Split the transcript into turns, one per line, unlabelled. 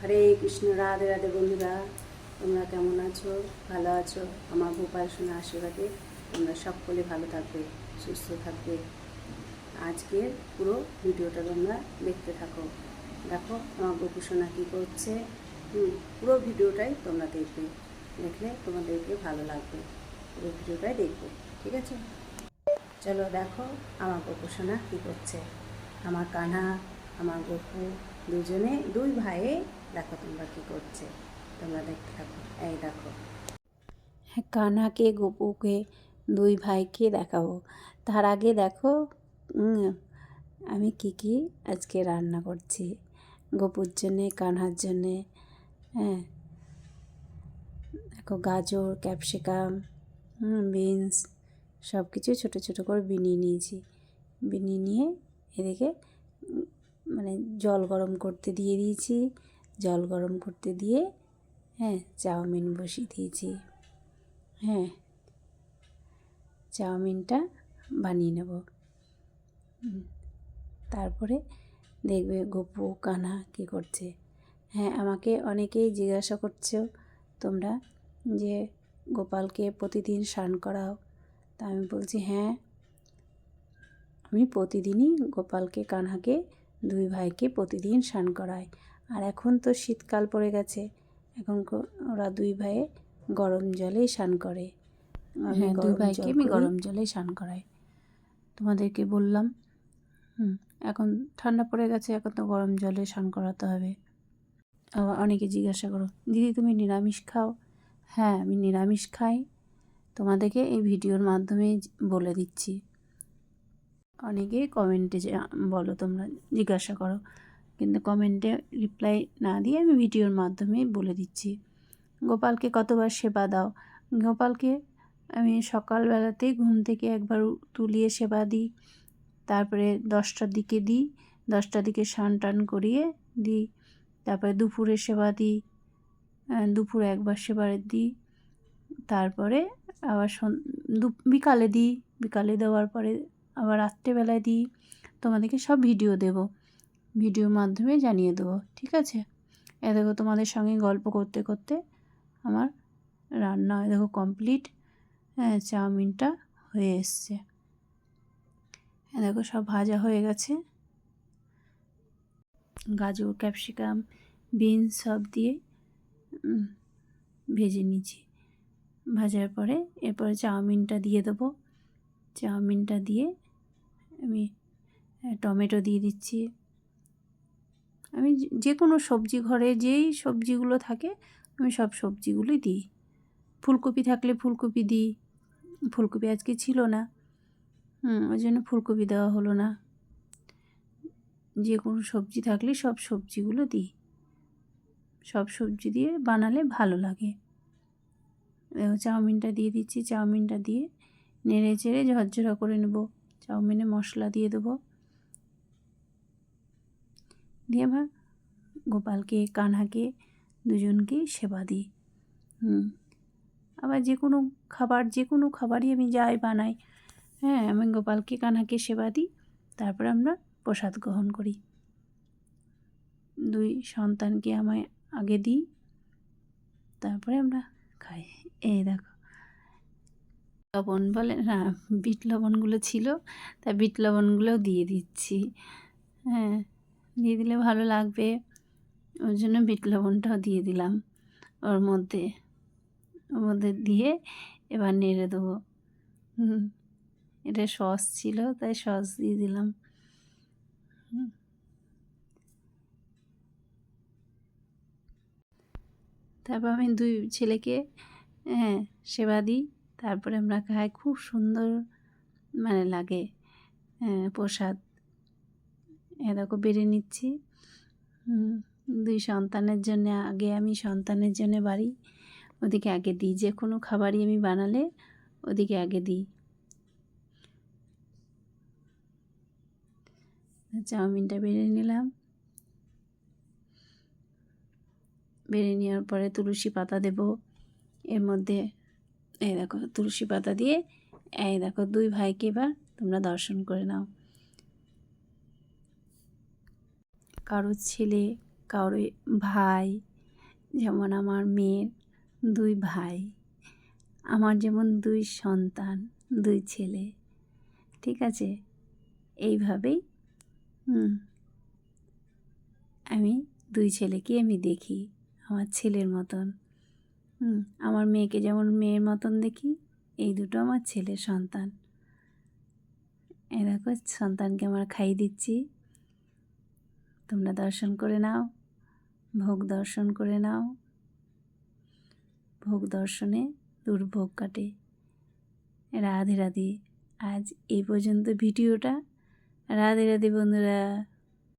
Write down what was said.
হরে কৃষ্ণ, রাধে রাধে বন্ধুরা, তোমরা কেমন আছো? ভালো আছো? আমার গোপাল সোনা আশীর্বাদে তোমরা সকলে ভালো থাকবে, সুস্থ থাকবে। আজকের পুরো ভিডিওটা তোমরা দেখতে থাকো। দেখো, আমার গোপু কী করছে? পুরো ভিডিওটাই তোমরা দেখবে। দেখলে তোমাদেরকে ভালো লাগবে। পুরো ভিডিওটাই দেখবে, ঠিক আছে? চলো দেখো, আমার গোপু সোনা কী করছে? আমার কানা, আমার গপু, দুজনে, দুই ভাইয়ে দেখো তোমরা কী করছে। তোমরা দেখতে থাকো। এই দেখো। হ্যাঁ কানাকে, গপুকে, দুই ভাইকে দেখাবো। তার আগে দেখো আমি কি কি আজকে রান্না করছি। গপুর জন্যে, কানহার জন্যে হ্যাঁ। দেখো, গাজর, ক্যাপসিকাম বিনস সব কিছু ছোটো ছোটো করে বিনিয়ে নিয়েছি। বিনিয়ে নিয়ে এদিকে মানে জল গরম করতে দিয়ে দিয়েছি। জল গরম করতে দিয়ে হ্যাঁ চাউমিন বসিয়ে দিয়েছি। হ্যাঁ চাউমিনটা বানিয়ে নেব। তারপরে দেখবে গপু কানা কী করছে। হ্যাঁ আমাকে অনেকেই জিজ্ঞাসা করছ তোমরা যে, গোপালকে প্রতিদিন স্নান করাও? তা আমি বলছি হ্যাঁ। আমি প্রতিদিনই গোপালকে, কানহাকে, দুই ভাইকে প্রতিদিন স্নান করাই। আর এখন তো শীতকাল পড়ে গেছে। এখন ওরা দুই ভাইয়ে গরম জলেই স্নান করে। আমি
হ্যাঁ, দুই ভাইকে আমি গরম জলেই স্নান করাই। তোমাদেরকে বললাম হুম এখন ঠান্ডা পড়ে গেছে এখন তো গরম জলে স্নান করাতে হবে। আবার অনেকে জিজ্ঞাসা করো দিদি তুমি নিরামিষ খাও? হ্যাঁ আমি নিরামিষ খাই। তোমাদেরকে এই ভিডিওর মাধ্যমে বলে দিচ্ছি। অনেকে কমেন্টে যে বলো তোমরা জিজ্ঞাসা করো। কিন্তু কমেন্টে রিপ্লাই না দিয়ে আমি ভিডিওর মাধ্যমে বলে দিচ্ছি। গোপালকে কতবার সেবা দাও? গোপালকে আমি সকালবেলাতেই ঘুম থেকে একবার তুলিয়ে সেবা দিই, তারপরে দশটার দিকে দিই, দশটার দিকে স্নান টান করিয়ে দিই, তারপরে দুপুরে সেবা দিই দুপুরে একবার সেবা দিই, তারপরে আবার দু- বিকালে দিই, বিকালে দেওয়ার পরে আবার রাত্রেবেলায় দিই, তোমাদেরকে সব ভিডিও দেব। ভিডিওর মাধ্যমে জানিয়ে দেবো, ঠিক আছে? এ দেখো তোমাদের সঙ্গে গল্প করতে করতে আমার রান্না এ দেখো কমপ্লিট চাউমিনটা হয়ে এসছে। এ দেখো সব ভাজা হয়ে গেছে। গাজর, ক্যাপসিকাম, বিনস সব দিয়ে ভেজে নিয়েছি ভাজার পরে এরপরে চাউমিনটা দিয়ে দেবো। চাউমিনটা দিয়ে আমি টমেটো দিয়ে দিচ্ছি। আমি যে- কোনো সবজি ঘরে যেই সবজিগুলো থাকে, আমি সব সবজিগুলোই দিই। ফুলকপি থাকলে ফুলকপি দিই। ফুলকপি আজকে ছিল না। ওই জন্য ফুলকপি দেওয়া হলো না। যে কোনো সবজি থাকলে সব সবজিগুলো দিই। সব সবজি দিয়ে বানালে ভালো লাগে। চাউমিনটা দিয়ে দিচ্ছি, চাউমিনটা দিয়ে নেড়ে চেড়ে ঝরঝরা করে নেব। চাউমিনে মশলা দিয়ে দেবো। দিয়ে আবার গোপালকে, কানহাকে দুজনকেই সেবা দিই। আবার যে কোনো খাবার, যে কোনো খাবারই আমি যাই বানাই। হ্যাঁ আমি গোপালকে, কানহাকে সেবা দিই। তারপরে আমরা প্রসাদ গ্রহণ করি। দুই সন্তানকে আমায় আগে দিই। তারপরে আমরা খাই। এই দেখো। লবণ বলে, না, বিট লবণগুলো ছিল, তা বিট লবণগুলোও দিয়ে দিচ্ছি। হ্যাঁ। দিয়ে দিলে ভালো লাগবে। ওই জন্য বিট লবণটাও দিয়ে দিলাম ওর মধ্যে। ওর মধ্যে দিয়ে এবার নেড়ে দেবো। এটা সস ছিল তাই সস দিয়ে দিলাম। তারপর আমি দুই ছেলেকে হ্যাঁ সেবা দিই। তারপরে আমরা খাই। খুব সুন্দর মানে লাগে হ্যাঁ, প্রসাদ। এ দেখো বেড়ে নিচ্ছি। দুই সন্তানের জন্য আগে আমি সন্তানের জন্য বাড়ি, ওদিকে আগে দিই। যে কোনো খাবারই আমি বানালে ওদিকে আগে দিই। চাউমিনটা বেড়ে নিলাম। বেড়ে নেওয়ার পরে তুলসী পাতা দেব। এর মধ্যে এই দেখো, তুলসী পাতা দিয়ে এই দেখো দুই ভাইকে এবার তোমরা দর্শন করে নাও। কারোর ছেলে, কারও ভাই, যেমন আমার মেয়ের দুই ভাই, আমার যেমন দুই সন্তান, দুই ছেলে, ঠিক আছে? এইভাবেই আমি দুই ছেলেকে আমি দেখি, আমার ছেলের মতন আমার মেয়েকে যেমন মেয়ের মতন দেখি, এই দুটো আমার ছেলের সন্তান। এ দেখো, সন্তানকে আমার খাইয়ে দিচ্ছি। তোমরা দর্শন করে নাও, ভোগ দর্শন করে নাও। ভোগ দর্শনে দুর্ভোগ কাটে। রাধে রাধে, আজ এই পর্যন্ত ভিডিওটা। রাধে রাধে বন্ধুরা।